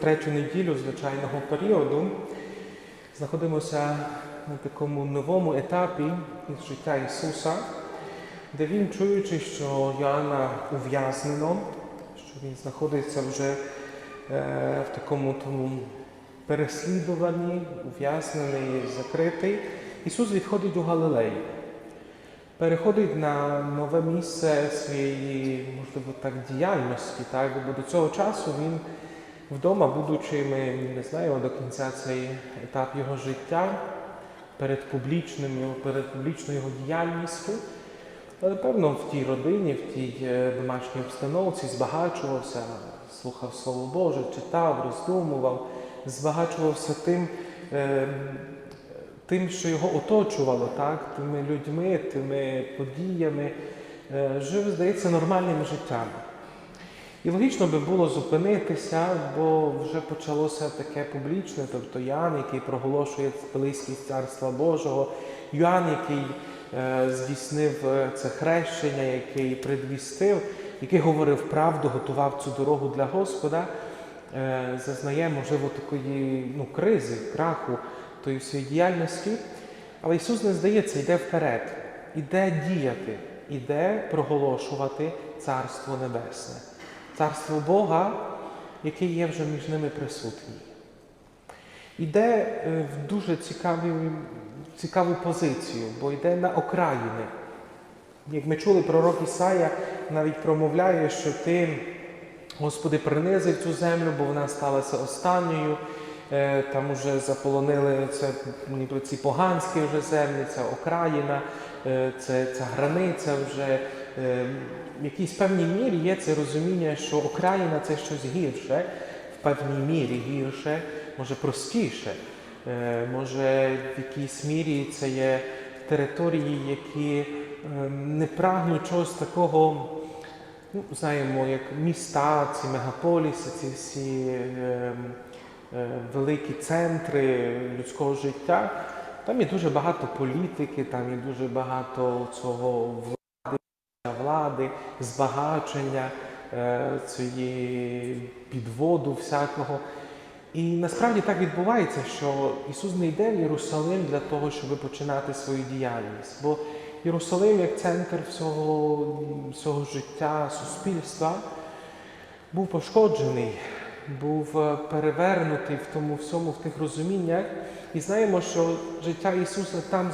Третю неділю звичайного періоду знаходимося на такому новому етапі із життя Ісуса, де Він, чуючи, що Йоанна ув'язнено, що він знаходиться вже е, в такому тому переслідуванні, ув'язнений, закритий, Ісус відходить у Галилею. Переходить на нове місце своєї, можливо, так, діяльності, так? бо до цього часу він вдома, будучи, ми не знаємо до кінця цей етап його життя, перед публічним, його- перед публічною його діяльністю, але певно в тій родині, в тій е, домашній обстановці збагачувався, слухав Слово Боже, читав, роздумував, збагачувався тим, е, тим, що його оточувало, так? тими людьми, тими подіями, е, жив, здається, нормальним життям. І логічно би було зупинитися, бо вже почалося таке публічне, тобто Ян, який проголошує близькість Царства Божого, Йоанн, який е, здійснив е, це хрещення, який предвістив, який говорив правду, готував цю дорогу для Господа, е, зазнає, можливо, такої ну, кризи, краху тої всієї діяльності. Але Ісус не здається, йде вперед, іде діяти, іде проголошувати Царство Небесне. Царство Бога, яке є вже між ними присутній. Іде е, в дуже цікаві, цікаву позицію, бо йде на окраїни. Як ми чули, пророк Ісая навіть промовляє, що ти, Господи, принизив цю землю, бо вона сталася останньою. Е, Там вже заполонили це ніби ці поганські вже землі, ця окраїна, е, це ця границя вже. Е, В якійсь певній мірі є це розуміння, що окраїна це щось гірше, в певній мірі гірше, може простіше. Е, Може, в якійсь мірі це є території, які е, не прагнуть чогось такого, ну, знаємо, як міста, ці мегаполіси, ці всі е, е, великі центри людського життя. Там є дуже багато політики, там є дуже багато цього влади, збагачення, е, цієї підводу всякого. І насправді так відбувається, що Ісус не йде в Єрусалим для того, щоб починати свою діяльність. Бо Єрусалим як центр всього, всього життя, суспільства був пошкоджений, був е, перевернутий в тому всьому, в тих розуміннях. І знаємо, що життя Ісуса там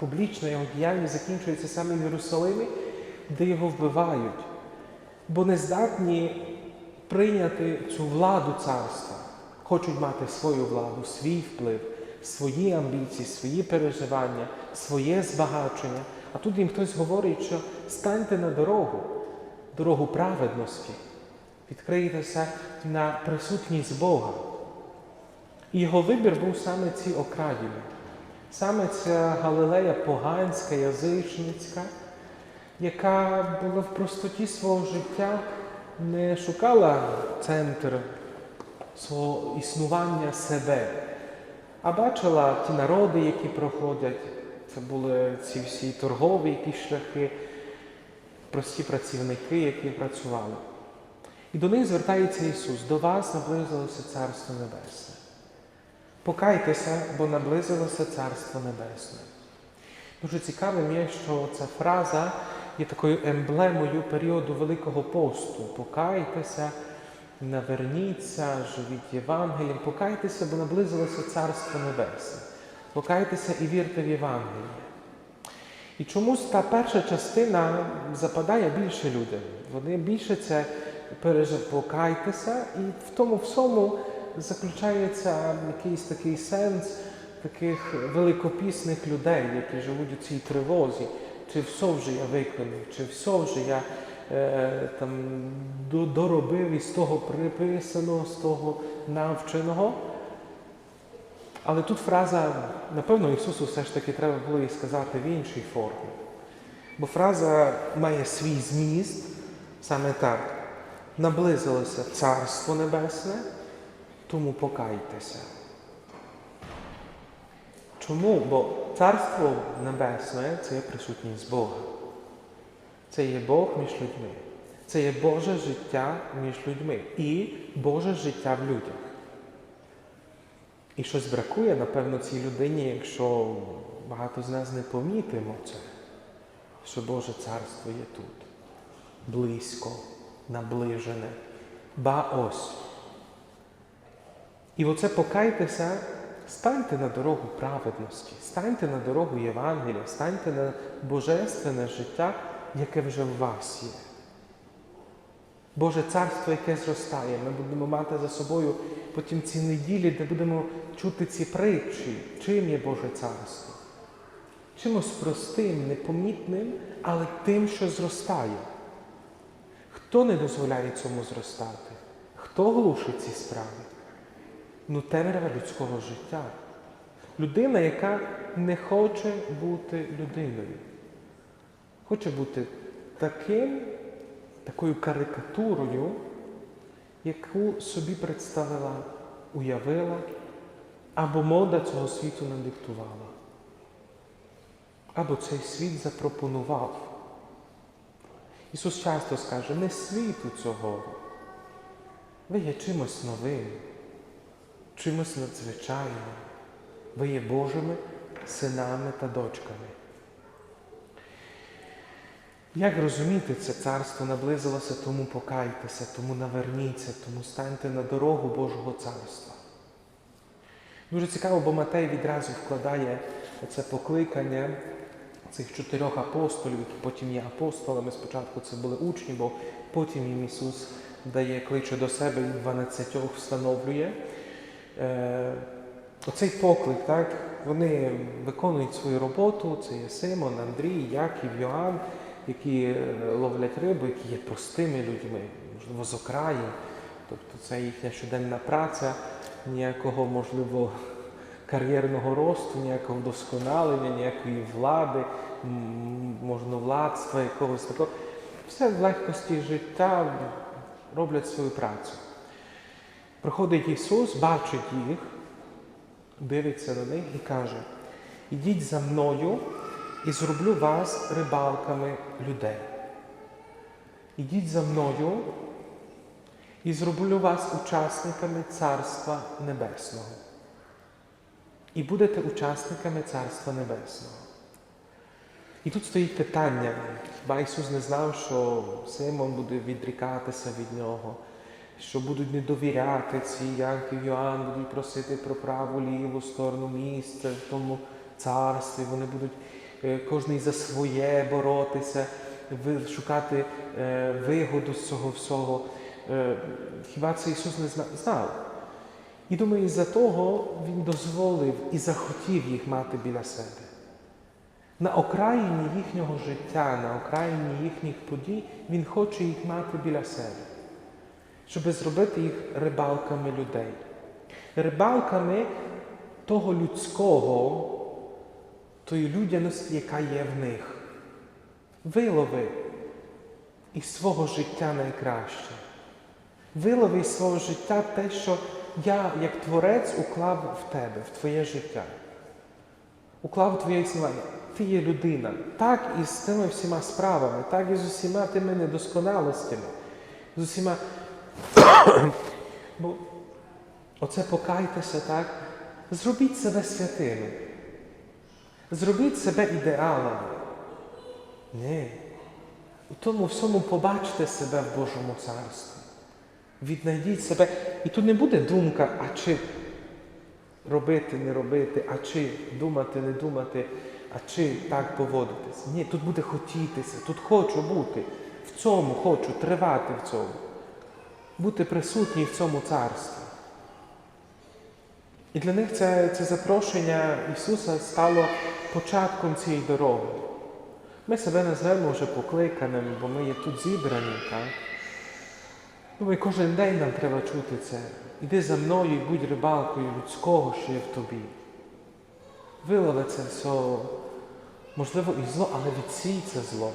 публічна його діяльність закінчується саме в Єрусалимі, де його вбивають, бо не здатні прийняти цю владу царства, хочуть мати свою владу, свій вплив, свої амбіції, свої переживання, своє збагачення. А тут їм хтось говорить, що станьте на дорогу, дорогу праведності, відкрийтеся на присутність Бога. І його вибір був саме ці окраїни, саме ця Галилея поганська, язичницька, яка була в простоті свого життя, не шукала центр свого існування себе, а бачила ті народи, які проходять. Це були ці всі торгові якісь шляхи, прості працівники, які працювали. І до них звертається Ісус, до вас наблизилося Царство Небесне. Покайтеся, бо наблизилося Царство Небесне. Дуже цікавим є, що ця фраза є такою емблемою періоду Великого посту. Покайтеся, наверніться, живіть Євангелієм, покайтеся, бо наблизилося Царство Небесне. Покайтеся і вірте в Євангеліє. І чомусь та перша частина западає більше людям. Вони більше це пережив покайтеся, і в тому всьому заключається якийсь такий сенс таких великопісних людей, які живуть у цій тривозі. Чи все вже я виконав, чи все вже я е, там доробив із того приписаного, з того навченого. Але тут фраза, напевно, Ісусу все ж таки треба було її сказати в іншій формі. Бо фраза має свій зміст саме так. Наблизилося Царство Небесне, тому покайтеся. Чому? Бо Царство Небесне це є присутність Бога. Це є Бог між людьми. Це є Боже життя між людьми і Боже життя в людях. І щось бракує, напевно, цій людині, якщо багато з нас не помітимо це, що Боже Царство є тут, близько, наближене, ба ось. І оце покайтеся, станьте на дорогу праведності, станьте на дорогу Євангелія, станьте на божественне життя, яке вже в вас є. Боже царство, яке зростає. Ми будемо мати за собою потім ці неділі, де будемо чути ці притчі, чим є Боже царство. Чимось простим, непомітним, але тим, що зростає. Хто не дозволяє цьому зростати? Хто глушить ці справи? Ну, темрява людського життя. Людина, яка не хоче бути людиною. Хоче бути таким, такою карикатурою, яку собі представила, уявила, або мода цього світу нам диктувала. Або цей світ запропонував. Ісус часто скаже, не світу цього. Ви є чимось новим, чимось надзвичайним. Ви є Божими синами та дочками. Як розуміти це царство наблизилося, тому покайтеся, тому наверніться, тому станьте на дорогу Божого царства. Дуже цікаво, бо Матей відразу вкладає це покликання цих чотирьох апостолів, які потім є апостолами. Спочатку це були учні, бо потім їм Ісус дає кличе до себе і дванадцятьох встановлює. Е, Оцей поклик, так, вони виконують свою роботу, це є Симон, Андрій, Яків, Йоанн, які е, ловлять рибу, які є простими людьми, можливо, з окраї. Тобто це їхня щоденна праця, ніякого, можливо, кар'єрного росту, ніякого вдосконалення, ніякої влади, можновладства, якогось такого. Все в легкості життя роблять свою працю. Приходить Ісус, бачить їх, дивиться на них і каже: ідіть за мною і зроблю вас рибалками людей. Ідіть за мною і зроблю вас учасниками Царства Небесного. І будете учасниками Царства Небесного. І тут стоїть питання. Хіба Ісус не знав, що Симон буде відрікатися від нього, що будуть не довіряти ці Яків, Йоанн, будуть просити про праву ліву сторону місця в тому царстві, вони будуть е, кожний за своє боротися, шукати е, вигоду з цього всього. Е, Хіба це Ісус не знав? І думаю, із-за того Він дозволив і захотів їх мати біля себе. На окраїні їхнього життя, на окраїні їхніх подій Він хоче їх мати біля себе, щоб зробити їх рибалками людей. Рибалками того людського, тої людяності, яка є в них. Вилови із свого життя найкраще. Вилови із свого життя те, що я, як творець, уклав в тебе, в твоє життя. Уклав твоє існування. Ти є людина. Так і з тими всіма справами, так і з усіма тими недосконалостями, з усіма. Бо оце покайтеся, так? Зробіть себе святими. Зробіть себе ідеалами. Ні. У тому всьому побачте себе в Божому царстві. Віднайдіть себе. І тут не буде думка, а чи робити, не робити, а чи думати, не думати, а чи так поводитись. Ні, тут буде хотітися, тут хочу бути. В цьому хочу тривати в цьому. Бути присутній в цьому царстві. І для них це, це запрошення Ісуса стало початком цієї дороги. Ми себе назвемо вже покликаними, бо ми є тут зібрані, так? Думаю, кожен день нам треба чути це. Іди за мною і будь рибалкою людського, що є в тобі. Вилови це все, можливо, і зло, але відсій це зло.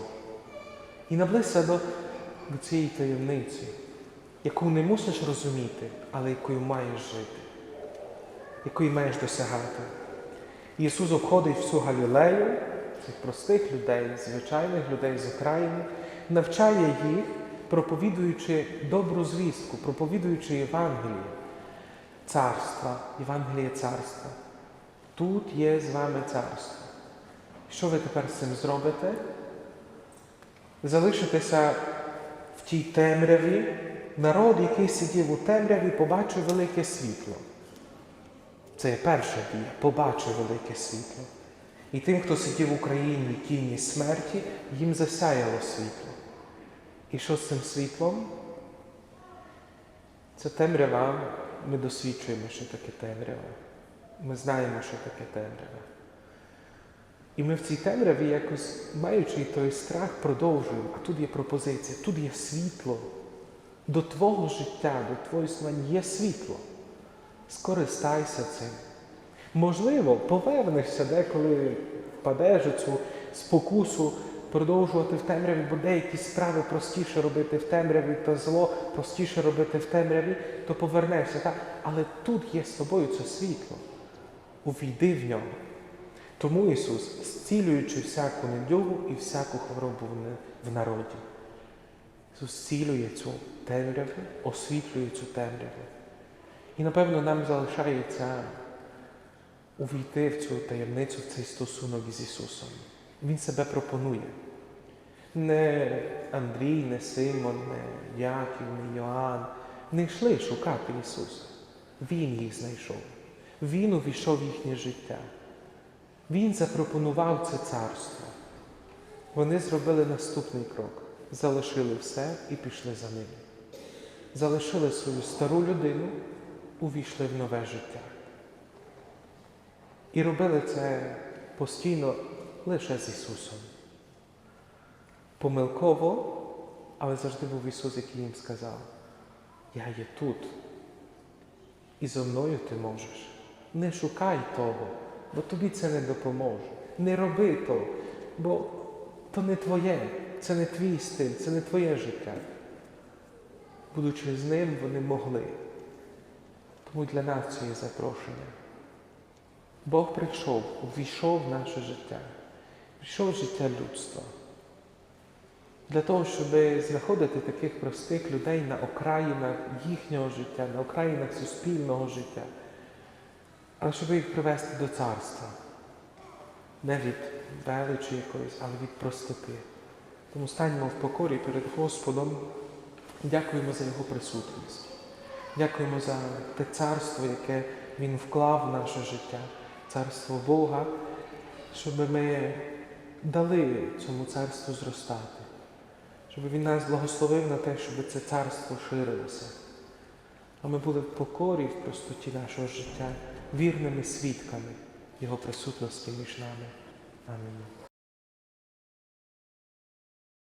І наблизься до, до цієї таємниці, яку не мусиш розуміти, але якою маєш жити, якої маєш досягати. Ісус обходить всю Галілею, цих простих людей, звичайних людей з окраїни, навчає їх, проповідуючи добру звістку, проповідуючи Євангеліє. царства, Євангелія царства. Тут є з вами царство. Що ви тепер з цим зробите? Залишитеся в тій темряві. Народ, який сидів у темряві, побачив велике світло. Це є перша дія, побачив велике світло. І тим, хто сидів в Україні в тіні смерті, їм засяяло світло. І що з цим світлом? Це темрява, ми досвідчуємо, що таке темрява. Ми знаємо, що таке темрява. І ми в цій темряві якось, маючи той страх, продовжуємо. А тут є пропозиція, тут є світло. До твого життя, до твого існування є світло. Скористайся цим. Можливо, повернешся деколи впадеш у цю спокусу продовжувати в темряві, бо деякі справи простіше робити в темряві, та зло простіше робити в темряві, то повернешся. Так? Але тут є з тобою це світло. Увійди в нього. Тому Ісус, зцілюючи всяку недюгу і всяку хворобу в народі. Зцілює цю темряву, освітлює цю темряву. І напевно нам залишається увійти в цю таємницю, в цей стосунок з Ісусом. Він себе пропонує. Не Андрій, не Симон, не Яків, не Йоанн не йшли шукати Ісуса. Він їх знайшов. Він увійшов в їхнє життя. Він запропонував це царство. Вони зробили наступний крок. Залишили все і пішли за ним. Залишили свою стару людину, увійшли в нове життя. І робили це постійно лише з Ісусом. Помилково, але завжди був Ісус, який їм сказав: Я є тут. І зо мною ти можеш. Не шукай того, бо тобі це не допоможе. Не роби того, бо то не твоє, це не твій стиль, це не твоє життя. Будучи з ним, вони могли. Тому для нас це є запрошення. Бог прийшов, увійшов в наше життя, прийшов в життя людства. Для того, щоб знаходити таких простих людей на окраїнах їхнього життя, на окраїнах суспільного життя, але щоб їх привести до царства. Не від величі якоїсь, але від простоти. Тому станьмо в покорі перед Господом, дякуємо за Його присутність. Дякуємо за те царство, яке Він вклав в наше життя, царство Бога, щоб ми дали цьому царству зростати, щоб Він нас благословив на те, щоб це царство ширилося. А ми були в покорі, в простоті нашого життя, вірними свідками Його присутності між нами. Амінь.